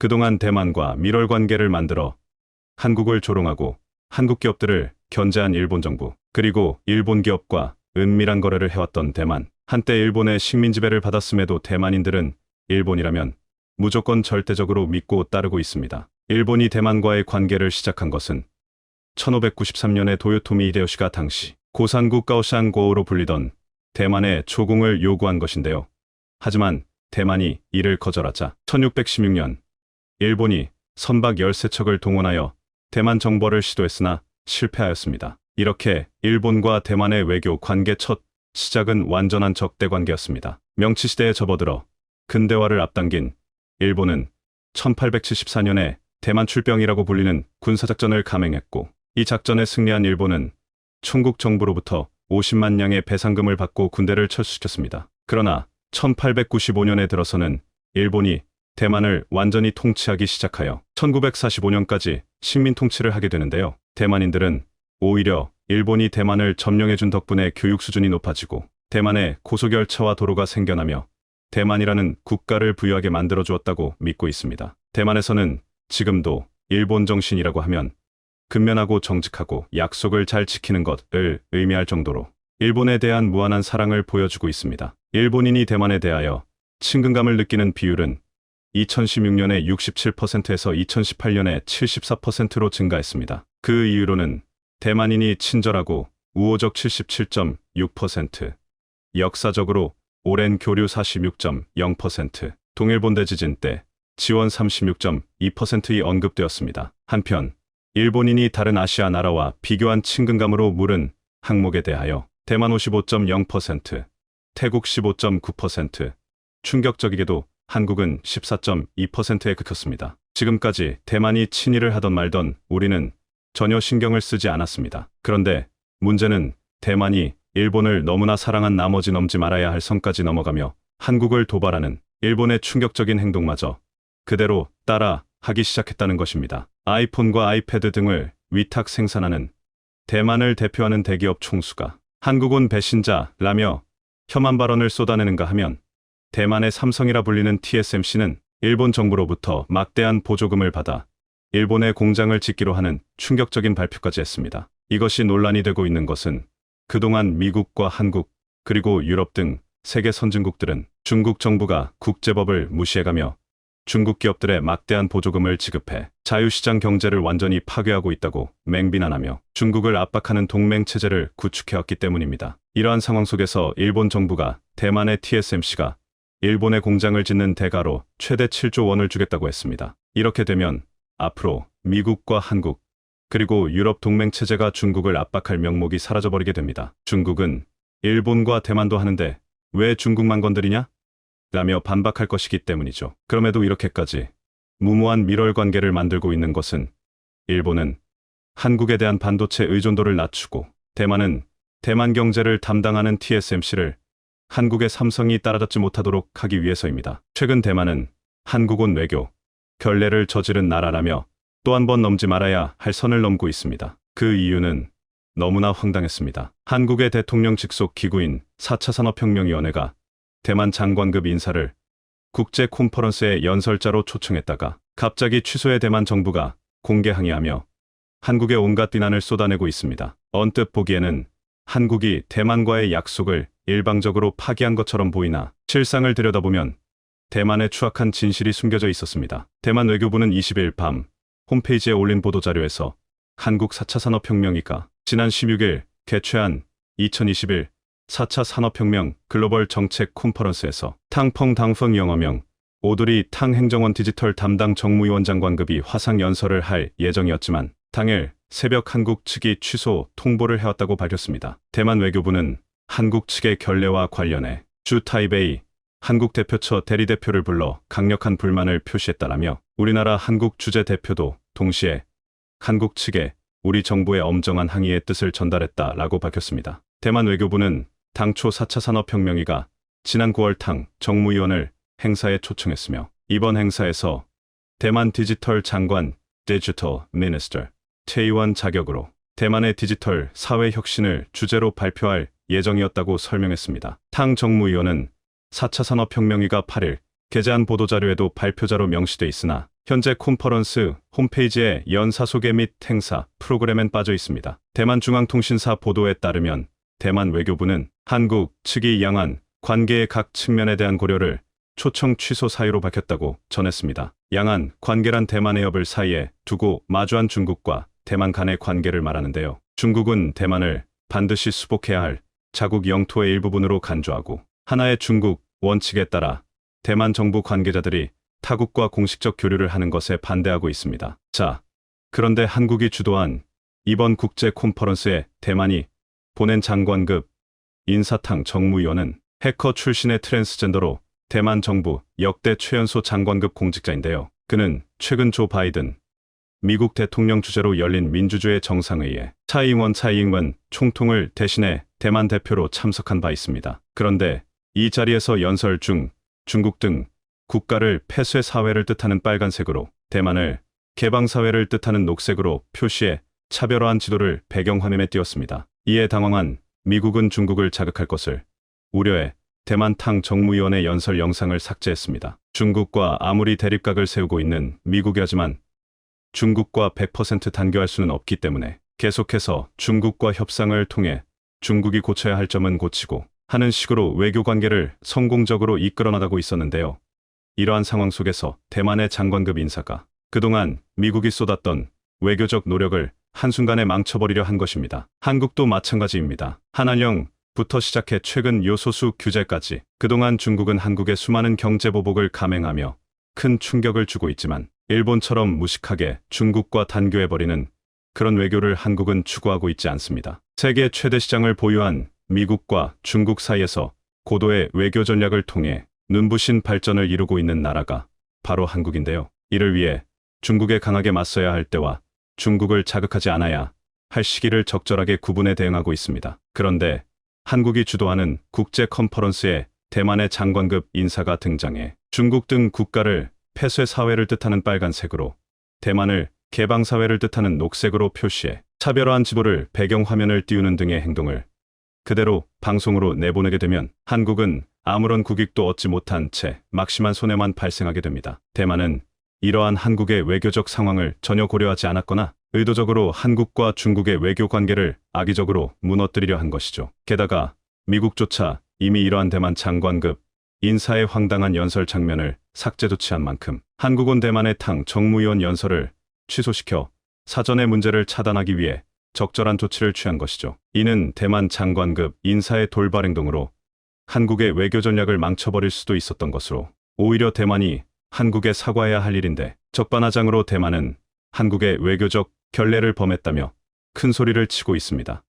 그동안 대만과 밀월 관계를 만들어 한국을 조롱하고 한국 기업들을 견제한 일본 정부, 그리고 일본 기업과 은밀한 거래를 해왔던 대만. 한때 일본의 식민 지배를 받았음에도 대만인들은 일본이라면 무조건 절대적으로 믿고 따르고 있습니다. 일본이 대만과의 관계를 시작한 것은 1593년에 도요토미 히데요시가 당시 고산국 가오샹고우로 불리던 대만의 조공을 요구한 것인데요. 하지만 대만이 이를 거절하자 1616년 일본이 선박 13척을 동원하여 대만 정벌을 시도했으나 실패하였습니다. 이렇게 일본과 대만의 외교 관계 첫 시작은 완전한 적대 관계였습니다. 명치시대에 접어들어 근대화를 앞당긴 일본은 1874년에 대만 출병이라고 불리는 군사작전을 감행했고 이 작전에 승리한 일본은 총국 정부로부터 50만 냥의 배상금을 받고 군대를 철수시켰습니다. 그러나 1895년에 들어서는 일본이 대만을 완전히 통치하기 시작하여 1945년까지 식민 통치를 하게 되는데요. 대만인들은 오히려 일본이 대만을 점령해준 덕분에 교육 수준이 높아지고 대만에 고속열차와 도로가 생겨나며 대만이라는 국가를 부유하게 만들어 주었다고 믿고 있습니다. 대만에서는 지금도 일본 정신이라고 하면 근면하고 정직하고 약속을 잘 지키는 것을 의미할 정도로 일본에 대한 무한한 사랑을 보여주고 있습니다. 일본인이 대만에 대하여 친근감을 느끼는 비율은 2016년에 67%에서 2018년에 74%로 증가했습니다. 그 이유로는 대만인이 친절하고 우호적 77.6%, 역사적으로 오랜 교류 46.0%, 동일본대 지진 때 지원 36.2%이 언급되었습니다. 한편 일본인이 다른 아시아 나라와 비교한 친근감으로 물은 항목에 대하여 대만 55.0%, 태국 15.9%, 충격적이게도 한국은 14.2%에 그쳤습니다. 지금까지 대만이 친일을 하던 말던 우리는 전혀 신경을 쓰지 않았습니다. 그런데 문제는 대만이 일본을 너무나 사랑한 나머지 넘지 말아야 할 선까지 넘어가며 한국을 도발하는 일본의 충격적인 행동마저 그대로 따라 하기 시작했다는 것입니다. 아이폰과 아이패드 등을 위탁 생산하는 대만을 대표하는 대기업 총수가 한국은 배신자라며 혐한 발언을 쏟아내는가 하면 대만의 삼성이라 불리는 TSMC는 일본 정부로부터 막대한 보조금을 받아 일본의 공장을 짓기로 하는 충격적인 발표까지 했습니다. 이것이 논란이 되고 있는 것은 그동안 미국과 한국 그리고 유럽 등 세계 선진국들은 중국 정부가 국제법을 무시해가며 중국 기업들의 막대한 보조금을 지급해 자유시장 경제를 완전히 파괴하고 있다고 맹비난하며 중국을 압박하는 동맹 체제를 구축해왔기 때문입니다. 이러한 상황 속에서 일본 정부가 대만의 TSMC가 일본의 공장을 짓는 대가로 최대 7조 원을 주겠다고 했습니다. 이렇게 되면 앞으로 미국과 한국 그리고 유럽 동맹 체제가 중국을 압박할 명목이 사라져버리게 됩니다. 중국은 일본과 대만도 하는데 왜 중국만 건드리냐? 라며 반박할 것이기 때문이죠. 그럼에도 이렇게까지 무모한 밀월 관계를 만들고 있는 것은 일본은 한국에 대한 반도체 의존도를 낮추고 대만은 대만 경제를 담당하는 TSMC를 한국의 삼성이 따라잡지 못하도록 하기 위해서입니다. 최근 대만은 한국은 외교, 결례를 저지른 나라라며 또 한 번 넘지 말아야 할 선을 넘고 있습니다. 그 이유는 너무나 황당했습니다. 한국의 대통령 직속 기구인 4차 산업혁명위원회가 대만 장관급 인사를 국제 콘퍼런스의 연설자로 초청했다가 갑자기 취소해 대만 정부가 공개 항의하며 한국의 온갖 비난을 쏟아내고 있습니다. 언뜻 보기에는 한국이 대만과의 약속을 일방적으로 파기한 것처럼 보이나 실상을 들여다보면 대만의 추악한 진실이 숨겨져 있었습니다. 대만 외교부는 20일 밤 홈페이지에 올린 보도자료에서 한국 4차 산업혁명이가 지난 16일 개최한 2021 4차 산업혁명 글로벌 정책 콘퍼런스에서 탕펑 당펑 영어명 오드리 탕 행정원 디지털 담당 정무위원 장관급이 화상 연설을 할 예정이었지만 당일 새벽 한국 측이 취소 통보를 해왔다고 밝혔습니다. 대만 외교부는 한국 측의 결례와 관련해 주 타이베이 한국 대표처 대리대표를 불러 강력한 불만을 표시했다라며 우리나라 한국 주재 대표도 동시에 한국 측에 우리 정부의 엄정한 항의의 뜻을 전달했다라고 밝혔습니다. 대만 외교부는 당초 4차 산업혁명위가 지난 9월 탕 정무위원을 행사에 초청했으며 이번 행사에서 대만 디지털 장관 디지털 미니스터 최의원 자격으로 대만의 디지털 사회 혁신을 주제로 발표할 예정이었다고 설명했습니다. 탕 정무위원은 4차 산업혁명위가 8일 게재한 보도자료에도 발표자로 명시돼 있으나 현재 콘퍼런스 홈페이지에 연사 소개 및 행사 프로그램엔 빠져 있습니다. 대만중앙통신사 보도에 따르면 대만 외교부는 한국 측이 양안 관계의 각 측면에 대한 고려를 초청 취소 사유로 밝혔다고 전했습니다. 양안 관계란 대만의 협을 사이에 두고 마주한 중국과 대만 간의 관계를 말하는데요. 중국은 대만을 반드시 수복해야 할 자국 영토의 일부분으로 간주하고 하나의 중국 원칙에 따라 대만 정부 관계자들이 타국과 공식적 교류를 하는 것에 반대하고 있습니다. 자, 그런데 한국이 주도한 이번 국제 콘퍼런스에 대만이 보낸 장관급 인사탕 정무위원은 해커 출신의 트랜스젠더로 대만 정부 역대 최연소 장관급 공직자인데요. 그는 최근 조 바이든 미국 대통령 주재로 열린 민주주의 정상회의에 차이잉원 차이잉원 총통을 대신해 대만 대표로 참석한 바 있습니다. 그런데 이 자리에서 연설 중 중국 등 국가를 폐쇄 사회를 뜻하는 빨간색으로 대만을 개방 사회를 뜻하는 녹색으로 표시해 차별화한 지도를 배경화면에 띄웠습니다. 이에 당황한 미국은 중국을 자극할 것을 우려해 대만탕 정무위원회 연설 영상을 삭제했습니다. 중국과 아무리 대립각을 세우고 있는 미국이 하지만 중국과 100% 단교할 수는 없기 때문에 계속해서 중국과 협상을 통해 중국이 고쳐야 할 점은 고치고 하는 식으로 외교 관계를 성공적으로 이끌어 나가고 있었는데요. 이러한 상황 속에서 대만의 장관급 인사가 그동안 미국이 쏟았던 외교적 노력을 한순간에 망쳐버리려 한 것입니다. 한국도 마찬가지입니다. 한한령부터 시작해 최근 요소수 규제까지 그동안 중국은 한국의 수많은 경제 보복을 감행하며 큰 충격을 주고 있지만 일본처럼 무식하게 중국과 단교해버리는 그런 외교를 한국은 추구하고 있지 않습니다. 세계 최대 시장을 보유한 미국과 중국 사이에서 고도의 외교 전략을 통해 눈부신 발전을 이루고 있는 나라가 바로 한국인데요. 이를 위해 중국에 강하게 맞서야 할 때와 중국을 자극하지 않아야 할 시기를 적절하게 구분해 대응하고 있습니다. 그런데 한국이 주도하는 국제 컨퍼런스에 대만의 장관급 인사가 등장해 중국 등 국가를 폐쇄 사회를 뜻하는 빨간색으로 대만을 개방 사회를 뜻하는 녹색으로 표시해 차별화한 지도를 배경 화면을 띄우는 등의 행동을 그대로 방송으로 내보내게 되면 한국은 아무런 국익도 얻지 못한 채 막심한 손해만 발생하게 됩니다. 대만은 이러한 한국의 외교적 상황을 전혀 고려하지 않았거나 의도적으로 한국과 중국의 외교 관계를 악의적으로 무너뜨리려 한 것이죠. 게다가 미국조차 이미 이러한 대만 장관급 인사의 황당한 연설 장면을 삭제 조치한 만큼 한국은 대만의 탕 정무위원 연설을 취소시켜 사전의 문제를 차단하기 위해 적절한 조치를 취한 것이죠. 이는 대만 장관급 인사의 돌발 행동으로 한국의 외교 전략을 망쳐버릴 수도 있었던 것으로 오히려 대만이 한국에 사과해야 할 일인데 적반하장으로 대만은 한국의 외교적 결례를 범했다며 큰 소리를 치고 있습니다.